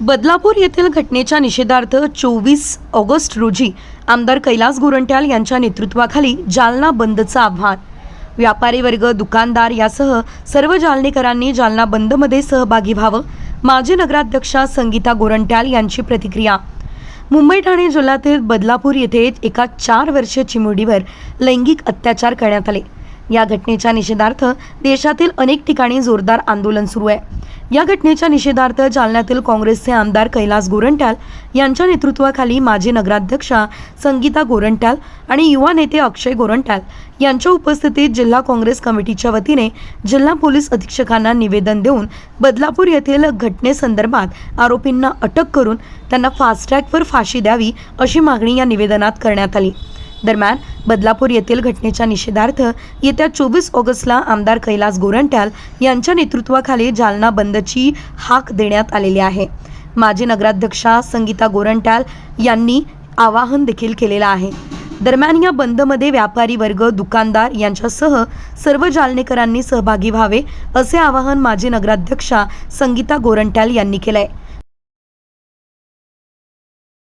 बदलापूर येथील घटनेच्या निषेधार्थ चोवीस ऑगस्ट रोजी आमदार कैलास गोरंट्याल यांच्या नेतृत्वाखाली जालना बंदचं आव्हान. व्यापारी वर्ग दुकानदार यासह सर्व जालनेकरांनी जालना बंदमध्ये सहभागी व्हावं माजी नगराध्यक्षा संगीता गोरंट्याल यांची प्रतिक्रिया. मुंबई ठाणे जिल्ह्यातील बदलापूर येथे एका चार वर्षीय चिमुडीवर लैंगिक अत्याचार करण्यात आले. या घटनेच्या निषेधार्थ देशातील अनेक ठिकाणी जोरदार आंदोलन सुरू आहे. या घटनेच्या निषेधार्थ जालन्यातील काँग्रेसचे आमदार कैलास गोरंट्याल यांच्या नेतृत्वाखाली माजी नगराध्यक्षा संगीता गोरंट्याल आणि युवा नेते अक्षय गोरंट्याल यांच्या उपस्थितीत जिल्हा काँग्रेस कमिटीच्या वतीने जिल्हा पोलीस अधीक्षकांना निवेदन देऊन बदलापूर येथील घटनेसंदर्भात आरोपींना अटक करून त्यांना फास्टॅगवर फाशी द्यावी अशी मागणी या निवेदनात करण्यात आली. दरम्यान बदलापूर येथील घटनेच्या निषेधार्थ येत्या चोवीस ऑगस्टला आमदार कैलास गोरंट्याल यांच्या नेतृत्वाखाली जालना बंदची हाक देण्यात आलेली आहे. माजी नगराध्यक्षा संगीता गोरंट्याल यांनी आवाहन देखील केलेलं आहे. दरम्यान या बंदमध्ये व्यापारी वर्ग दुकानदार यांच्यासह सर्व जालनेकरांनी सहभागी व्हावे असे आवाहन माजी नगराध्यक्षा संगीता गोरंट्याल यांनी केलं आहे